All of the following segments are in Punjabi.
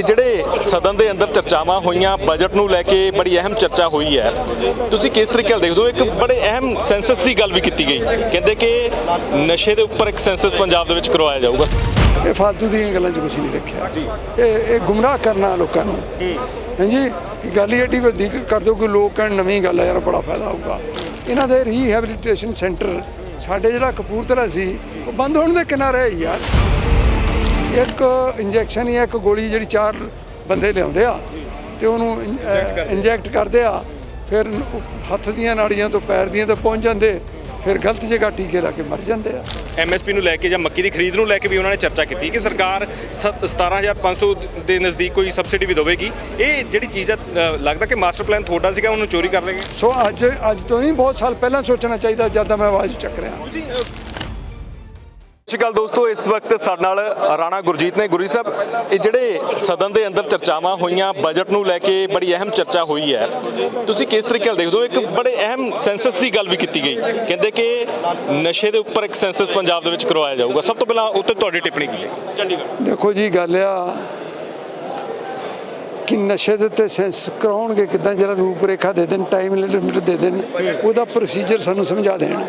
ਇਹ ਜਿਹੜੇ ਸਦਨ ਦੇ ਅੰਦਰ ਚਰਚਾਵਾਂ ਹੋਈਆਂ ਬਜਟ ਨੂੰ ਲੈ ਕੇ ਬੜੀ ਅਹਿਮ ਚਰਚਾ ਹੋਈ ਹੈ, ਤੁਸੀਂ ਕਿਸ ਤਰੀਕੇ ਨਾਲ ਦੇਖਦੇ ਹੋ? ਇੱਕ ਬੜੇ ਅਹਿਮ ਸੈਂਸਸ ਦੀ ਗੱਲ ਵੀ ਕੀਤੀ ਗਈ। ਕਹਿੰਦੇ ਕਿ ਨਸ਼ੇ ਦੇ ਉੱਪਰ ਇੱਕ ਸੈਂਸਸ ਪੰਜਾਬ ਦੇ ਵਿੱਚ ਕਰਵਾਇਆ ਜਾਊਗਾ। ਇਹ ਫालतू ਦੀਆਂ ਗੱਲਾਂ 'ਚ ਕੁਝ ਨਹੀਂ ਰੱਖਿਆ। ਇਹ ਇਹ ਗੁੰਮਰਾਹ ਕਰਨਾ ਲੋਕਾਂ ਨੂੰ। ਹਾਂਜੀ, ਕਿ ਗੱਲ ਹੀ ਏਡੀ ਵੱਡੀ ਕਰ ਦਿਓ ਕਿ ਲੋਕ ਕਹਿਣ ਨਵੀਂ ਗੱਲ ਹੈ ਯਾਰ ਬੜਾ ਫਾਇਦਾ ਹੋਊਗਾ। ਇਹਨਾਂ ਦੇ ਰੀਹੈਬਿਲਿਟੇਸ਼ਨ ਸੈਂਟਰ ਸਾਡੇ ਜਿਹੜਾ ਕਪੂਰਥਲਾ ਸੀ, ਉਹ ਬੰਦ ਹੋਣ ਦੇ ਕਿਨਾਰੇ ਹੈ ਯਾਰ। ਇੱਕ ਇੰਜੈਕਸ਼ਨ ਜਾਂ ਇੱਕ ਗੋਲੀ ਜਿਹੜੀ ਚਾਰ ਬੰਦੇ ਲਿਆਉਂਦੇ ਆ ਤੇ ਉਹਨੂੰ ਇੰਜੈਕਟ ਕਰਦੇ ਆ। ਫਿਰ ਹੱਥ ਦੀਆਂ ਨਾੜੀਆਂ ਤੋਂ ਪੈਰ ਦੀਆਂ ਤੇ ਪਹੁੰਚ ਜਾਂਦੇ ਫਿਰ ਗਲਤ ਜਗ੍ਹਾ ਟੀਕੇ ਲਾ ਕੇ ਮਰ ਜਾਂਦੇ ਆ। ਐਮਐਸਪੀ ਨੂੰ ਲੈ ਕੇ ਜਾਂ ਮੱਕੀ ਦੀ ਖਰੀਦ ਨੂੰ ਲੈ ਕੇ ਵੀ ਉਹਨਾਂ ਨੇ ਚਰਚਾ ਕੀਤੀ ਕਿ ਸਰਕਾਰ ਸ- 17500 ਦੇ ਨਜ਼ਦੀਕ ਕੋਈ ਸਬਸਿਡੀ ਵੀ ਦੇਵੇਗੀ। ਇਹ ਜਿਹੜੀ ਚੀਜ਼ ਹੈ ਲੱਗਦਾ ਕਿ ਮਾਸਟਰ ਪਲਾਨ ਤੁਹਾਡਾ ਸੀਗਾ ਉਹਨੂੰ ਚੋਰੀ ਕਰ ਲੇਗੇ ਸੋ ਅੱਜ ਅੱਜ ਤੋਂ ਨਹੀਂ ਬਹੁਤ ਸਾਲ ਪਹਿਲਾਂ ਸੋਚਣਾ ਚਾਹੀਦਾ ਜਦ ਦਾ ਮੈਂ ਆਵਾਜ਼ ਚੱਕ ਰਿਹਾ। ਸਤਿ ਸ਼੍ਰੀ ਅਕਾਲ ਦੋਸਤੋ, ਇਸ ਵਕਤ ਸਾਡੇ ਨਾਲ ਰਾਣਾ ਗੁਰਜੀਤ ਨੇ। ਗੁਰੀ ਸਾਹਿਬ, ਇਹ ਜਿਹੜੇ ਸਦਨ ਦੇ ਅੰਦਰ ਚਰਚਾਵਾਂ ਹੋਈਆਂ ਬਜਟ ਨੂੰ ਲੈ ਕੇ ਬੜੀ ਅਹਿਮ ਚਰਚਾ ਹੋਈ ਹੈ। ਤੁਸੀਂ ਕਿਸ ਤਰੀਕੇ ਨਾਲ ਦੇਖਦੇ ਹੋ? ਇੱਕ ਬੜੇ ਅਹਿਮ ਸੈਂਸਸ ਦੀ ਗੱਲ ਵੀ ਕੀਤੀ ਗਈ। ਕਹਿੰਦੇ ਕਿ ਨਸ਼ੇ ਦੇ ਉੱਪਰ ਇੱਕ ਸੈਂਸਸ ਪੰਜਾਬ ਦੇ ਵਿੱਚ ਕਰਵਾਇਆ ਜਾਊਗਾ। ਸਭ ਤੋਂ ਪਹਿਲਾਂ ਉੱਤੇ ਤੁਹਾਡੀ ਟਿੱਪਣੀ ਕੀ ਹੈ? ਚੰਡੀਗੜ੍ਹ ਦੇਖੋ ਜੀ, ਗੱਲ ਆ ਕਿ ਨਸ਼ੇ ਦੇ ਉੱਤੇ ਸੈਂਸ ਕਰਾਉਣਗੇ ਕਿਦਾਂ ਜਿਹੜਾ ਰੂਪ ਰੇਖਾ ਦੇ ਦੇਣ ਟਾਈਮ ਲਿਮਿਟ ਦੇ ਦੇਣ ਉਹਦਾ ਪ੍ਰੋਸੀਜਰ ਸਾਨੂੰ ਸਮਝਾ ਦੇਣ।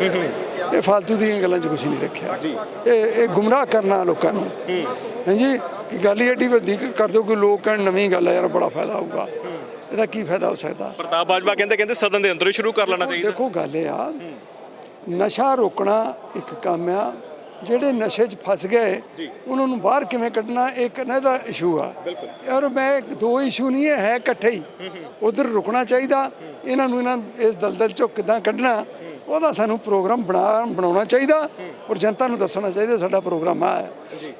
ਇਹ ਫालतू ਦੀਆਂ ਗੱਲਾਂ 'ਚ ਕੁਝ ਨਹੀਂ ਰੱਖਿਆ। ਇਹ ਇਹ ਗੁੰਮਰਾਹ ਕਰਨਾ ਲੋਕਾਂ ਨੂੰ। ਹਾਂਜੀ ਕਿ ਗੱਲ ਹੀ ਏਡੀ ਵੱਡੀ ਕਰ ਦਿਓ ਕਿ ਲੋਕ ਕਹਿਣ ਨਵੀਂ ਗੱਲ ਹੈ ਯਾਰ ਬੜਾ ਫਾਇਦਾ ਹੋਊਗਾ। ਇਹਦਾ ਕੀ ਫਾਇਦਾ ਹੋ ਸਕਦਾ? ਪ੍ਰਤਾਪ ਬਾਜਵਾ ਕਹਿੰਦੇ ਕਹਿੰਦੇ ਸਦਨ ਦੇ ਅੰਦਰ ਹੀ ਸ਼ੁਰੂ ਕਰ ਲੈਣਾ ਚਾਹੀਦਾ। ਦੇਖੋ ਗੱਲ ਇਹ ਆ ਨਸ਼ਾ ਰੋਕਣਾ ਇੱਕ ਕੰਮ ਆ ਜਿਹੜੇ ਨਸ਼ੇ 'ਚ ਫਸ ਗਏ ਉਹਨਾਂ ਨੂੰ ਬਾਹਰ ਕਿਵੇਂ ਕੱਢਣਾ ਇੱਕ ਨਾ ਇਹਦਾ ਇਸ਼ੂ ਆ। ਔਰ ਮੈਂ ਦੋ ਇਸ਼ੂ ਨਹੀਂ ਹੈ ਹੈ ਇਕੱਠੇ ਹੀ। ਉਧਰ ਰੁਕਣਾ ਚਾਹੀਦਾ ਇਹਨਾਂ ਨੂੰ ਇਹਨਾਂ ਇਸ ਦਲਦਲ 'ਚੋਂ ਕਿੱਦਾਂ ਕੱਢਣਾ ਉਹਦਾ ਸਾਨੂੰ ਪ੍ਰੋਗਰਾਮ ਬਣਾ ਬਣਾਉਣਾ ਚਾਹੀਦਾ ਔਰ ਜਨਤਾ ਨੂੰ ਦੱਸਣਾ ਚਾਹੀਦਾ ਸਾਡਾ ਪ੍ਰੋਗਰਾਮ ਆ।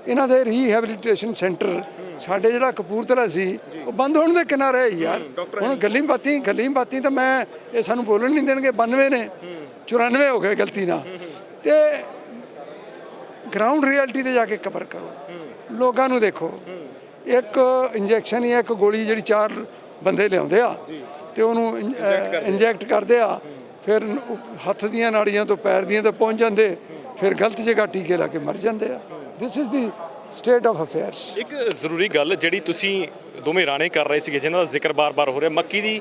ਇਹਨਾਂ ਦੇ ਰੀਹੈਬਿਲਿਟੇਸ਼ਨ ਸੈਂਟਰ ਸਾਡੇ ਜਿਹੜਾ ਕਪੂਰਥਲਾ ਸੀ ਉਹ ਬੰਦ ਹੋਣ ਦੇ ਕਿਨਾਰੇ ਹੈ ਯਾਰ ਹੁਣ ਗੱਲੀ ਬਾਤੀ ਗੱਲੀ ਬਾਤੀ ਤਾਂ ਮੈਂ ਇਹ ਸਾਨੂੰ ਬੋਲਣ ਨਹੀਂ ਦੇਣਗੇ 92 ਨੇ। 94 ਹੋ ਗਏ ਗਲਤੀ ਨਾਲ। ਤੇ ਗਰਾਊਂਡ ਰਿਐਲਿਟੀ ਤੇ ਜਾ ਕੇ ਕਵਰ ਕਰੋ। ਲੋਕਾਂ ਨੂੰ ਦੇਖੋ। ਇੱਕ ਇੰਜੈਕਸ਼ਨ ਜਾਂ ਇੱਕ ਗੋਲੀ ਜਿਹੜੀ ਚਾਰ ਬੰਦੇ ਲਿਆਉਂਦੇ ਆ ਤੇ ਉਹਨੂੰ ਇੰਜੈਕਟ ਕਰਦੇ ਆ। ਫਿਰ ਹੱਥ ਦੀਆਂ ਨਾੜੀਆਂ ਤੋਂ ਪੈਰ ਦੀਆਂ ਤੇ ਪਹੁੰਚ ਜਾਂਦੇ ਫਿਰ ਗਲਤ ਜਗ੍ਹਾ ਟੀਕੇ ਲਾ ਕੇ ਮਰ ਜਾਂਦੇ ਆ। This is the state of affairs ਇੱਕ ਜ਼ਰੂਰੀ ਗੱਲ ਜਿਹੜੀ ਤੁਸੀਂ ਦੋਵੇਂ ਰਾਣੇ ਕਰ ਰਹੇ ਸੀਗੇ ਜਿਹਨਾਂ ਦਾ ਜ਼ਿਕਰ ਬਾਰ-ਬਾਰ ਹੋ ਰਿਹਾ ਮੱਕੀ ਦੀ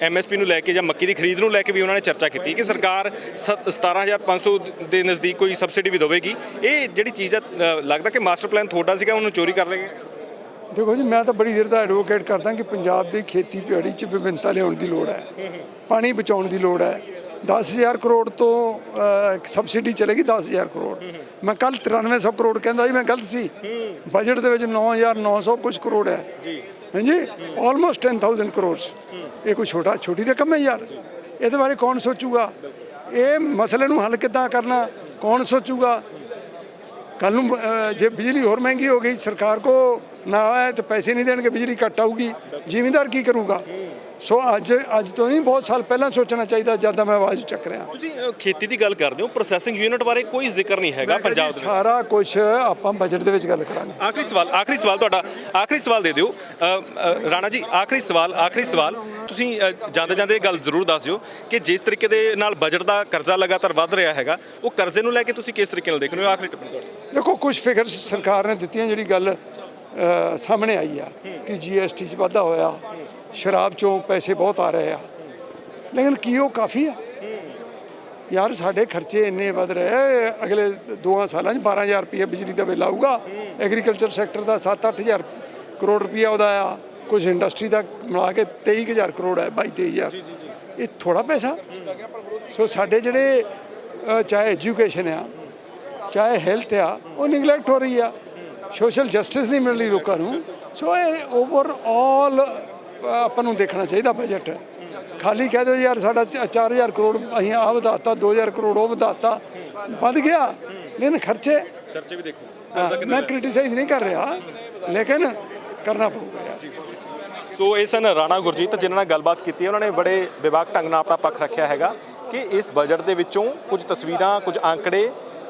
ਐਮਐਸਪੀ ਨੂੰ ਲੈ ਕੇ ਜਾਂ ਮੱਕੀ ਦੀ ਖਰੀਦ ਨੂੰ ਲੈ ਕੇ ਵੀ ਉਹਨਾਂ ਨੇ ਚਰਚਾ ਕੀਤੀ ਕਿ ਸਰਕਾਰ ਸ- 17500 ਦੇ ਨਜ਼ਦੀਕ ਕੋਈ ਸਬਸਿਡੀ ਵੀ ਦੇਵੇਗੀ। ਇਹ ਜਿਹੜੀ ਚੀਜ਼ ਹੈ ਲੱਗਦਾ ਕਿ ਮਾਸਟਰ ਪਲਾਨ ਤੁਹਾਡਾ ਸੀਗਾ ਉਹਨੂੰ ਚੋਰੀ ਕਰ ਲੇਗੇ ਦੇਖੋ ਜੀ ਮੈਂ ਤਾਂ ਬੜੀ ਦੇਰ ਦਾ ਐਡਵੋਕੇਟ ਕਰਦਾ ਕਿ ਪੰਜਾਬ ਦੀ ਖੇਤੀ ਪਿਆੜੀ 'ਚ ਵਿਭਿੰਨਤਾ ਲਿਆਉਣ ਦੀ ਲੋੜ ਹੈ। ਪਾਣੀ ਬਚਾਉਣ ਦੀ ਲੋੜ ਹੈ। 10000 ਕਰੋੜ ਤੋਂ ਸਬਸਿਡੀ ਚਲੇਗੀ 10000 ਕਰੋੜ। ਮੈਂ ਕੱਲ 9300 ਕਰੋੜ ਕਹਿੰਦਾ ਸੀ ਮੈਂ ਗਲਤ ਸੀ। ਬਜਟ ਦੇ ਵਿੱਚ 9900 ਕੁਝ ਕਰੋੜ ਹੈ। ਜੀ। ਹਾਂਜੀ? ਆਲਮੋਸਟ 10000 ਕਰੋੜ ਇਹ ਕੋਈ ਛੋਟਾ ਛੋਟੀ ਰਕਮ ਹੈ ਯਾਰ। ਇਹਦੇ ਬਾਰੇ ਕੌਣ ਸੋਚੂਗਾ? ਇਹ ਮਸਲੇ ਨੂੰ ਹੱਲ ਕਿੱਦਾਂ ਕਰਨਾ? ਕੌਣ ਸੋਚੂਗਾ? ਕੱਲ ਨੂੰ ਜੇ ਬਿਜਲੀ ਹੋਰ ਮਹਿੰਗੀ ਹੋ ਗਈ, ਸਰਕਾਰ ਕੋ ਨਾ ਆਇਆ ਤਾਂ ਪੈਸੇ ਨਹੀਂ ਦੇਣਗੇ, ਬਿਜਲੀ ਘੱਟ ਆਊਗੀ। ਜ਼ਿਮੀਂਦਾਰ ਕੀ ਕਰੂਗਾ? ਸੋ ਅੱਜ ਅੱਜ ਤੋਂ ਨਹੀਂ ਬਹੁਤ ਸਾਲ ਪਹਿਲਾਂ ਸੋਚਣਾ ਚਾਹੀਦਾ ਜਦ ਮੈਂ ਆਵਾਜ਼ ਚੱਕ ਰਿਹਾ। ਤੁਸੀਂ ਅ, ਖੇਤੀ ਦੀ ਗੱਲ ਕਰਦੇ ਹੋ ਪ੍ਰੋਸੈਸਿੰਗ ਯੂਨਿਟ ਬਾਰੇ ਕੋਈ ਜ਼ਿਕਰ ਨਹੀਂ ਹੈਗਾ ਪੰਜਾਬ ਦੇ ਵਿੱਚ। ਸਾਰਾ ਕੁਝ ਆਪਾਂ ਬਜਟ ਦੇ ਵਿੱਚ ਗੱਲ ਕਰਾਂਗੇ। ਆਖਰੀ ਸਵਾਲ ਆਖਰੀ ਸਵਾਲ ਤੁਹਾਡਾ ਆਖਰੀ ਸਵਾਲ ਦੇ ਦਿਓ। ਅ, ਅ, ਰਾਣਾ ਜੀ ਆਖਰੀ ਸਵਾਲ ਆਖਰੀ ਸਵਾਲ। ਤੁਸੀਂ ਜਾਂਦੇ ਜਾਂਦੇ ਇਹ ਗੱਲ ਜ਼ਰੂਰ ਦੱਸ ਦਿਓ ਕਿ ਜਿਸ ਤਰੀਕੇ ਦੇ ਨਾਲ ਬਜਟ ਦਾ ਕਰਜ਼ਾ ਲਗਾਤਾਰ ਵੱਧ ਰਿਹਾ ਹੈਗਾ ਉਹ ਕਰਜ਼ੇ ਨੂੰ ਲੈ ਕੇ ਤੁਸੀਂ ਕਿਸ ਤਰੀਕੇ ਨਾਲ ਦੇਖਦੇ ਹੋ? ਆਖਰੀ ਟਿੱਪਣੀ ਤੁਹਾਡੀ। ਦੇਖੋ ਕੁਝ ਫਿਗਰਸ ਸਰਕਾਰ ਨੇ ਦਿੱਤੀਆਂ ਜਿਹੜੀ ਗੱਲ ਸਾਹਮਣੇ ਆਈ ਆ ਕਿ ਜੀਐਸਟੀ 'ਚ ਵਾਧਾ ਹੋਇਆ। ਸ਼ਰਾਬ 'ਚੋਂ ਪੈਸੇ ਬਹੁਤ ਆ ਰਹੇ ਆ। ਲੇਕਿਨ ਕੀ ਉਹ ਕਾਫੀ ਆ। ਯਾਰ ਸਾਡੇ ਖਰਚੇ ਇੰਨੇ ਵਧ ਰਹੇ ਆ, ਅਗਲੇ ਦੋਆਂ ਸਾਲਾਂ 'ਚ 12000 ਰੁਪਏ ਬਿਜਲੀ ਦਾ ਬਿੱਲ ਆਊਗਾ। ਐਗਰੀਕਲਚਰ ਸੈਕਟਰ ਦਾ 7-8000 ਕਰੋੜ ਰੁਪਏ ਉਹਦਾ ਆ। ਕੁਝ ਇੰਡਸਟਰੀ ਦਾ ਮਿਲਾ ਕੇ 23000 ਕਰੋੜ ਹੈ 22-23000 ਇਹ ਥੋੜਾ ਪੈਸਾ। ਸੋ ਸਾਡੇ ਜਿਹੜੇ ਚਾਹੇ ਐਜੂਕੇਸ਼ਨ ਆ ਚਾਹੇ ਹੈਲਥ ਆ ਉਹ ਨਿਗਲੈਕਟ ਹੋ ਰਹੀ ਆ। ਸੋਸ਼ਲ ਜਸਟਿਸ ਨਹੀਂ ਮਿਲ ਰਹੀ ਲੋਕਾਂ ਨੂੰ। ਸੋ ਇਹ ਓਵਰ ਆਲ ਆਪਾਂ ਨੂੰ ਦੇਖਣਾ ਚਾਹੀਦਾ ਬਜਟ ਖਾਲੀ ਕਹਿ ਦਿਓ ਯਾਰ ਸਾਡਾ 4000 ਕਰੋੜ ਅਸੀਂ ਆ ਵਧਾਤਾ 2000 ਕਰੋੜ ਉਹ ਵਧਾਤਾ ਵੱਧ ਗਿਆ। ਲੇਕਿਨ ਖਰਚੇ ਖਰਚੇ ਵੀ ਦੇਖੋ। ਮੈਂ ਕ੍ਰਿਟਿਸਾਈਜ਼ ਨਹੀਂ ਕਰ ਰਿਹਾ ਲੇਕਿਨ ਕਰਨਾ ਪਊਗਾ ਯਾਰ। ਸੋ ਇਹ ਸਨ ਰਾਣਾ ਗੁਰਜੀਤ ਜਿਨ੍ਹਾਂ ਨਾਲ ਗੱਲਬਾਤ ਕੀਤੀ ਉਹਨਾਂ ਨੇ ਬੜੇ ਵਿਵਾਕ ਢੰਗ ਨਾਲ ਆਪਣਾ ਪੱਖ ਰੱਖਿਆ ਹੈਗਾ ਕਿ ਇਸ ਬਜਟ ਦੇ ਵਿੱਚੋਂ ਕੁਝ ਤਸਵੀਰਾਂ ਕੁਝ ਆંકੜੇ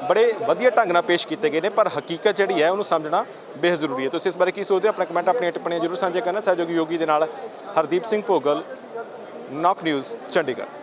ਬੜੇ ਵਧੀਆ ਢੰਗ ਨਾਲ ਪੇਸ਼ ਕੀਤੇ ਗਏ ਨੇ, ਪਰ ਹਕੀਕਤ ਜਿਹੜੀ ਹੈ ਉਹਨੂੰ ਸਮਝਣਾ ਬੇਹਦ ਜ਼ਰੂਰੀ ਹੈ। ਤੁਸੀਂ ਇਸ ਬਾਰੇ ਕੀ ਸੋਚਦੇ ਹੋ? ਆਪਣਾ ਕਮੈਂਟ ਆਪਣੀਆਂ ਟਿੱਪਣੀਆਂ ਜ਼ਰੂਰ ਸਾਂਝੇ ਕਰਨਾ। ਸਹਿਯੋਗੀ ਯੋਗੀ ਦੇ ਨਾਲ ਹਰਦੀਪ ਸਿੰਘ ਭੋਗਲ, ਨੌਕ ਨਿਊਜ਼, ਚੰਡੀਗੜ੍ਹ।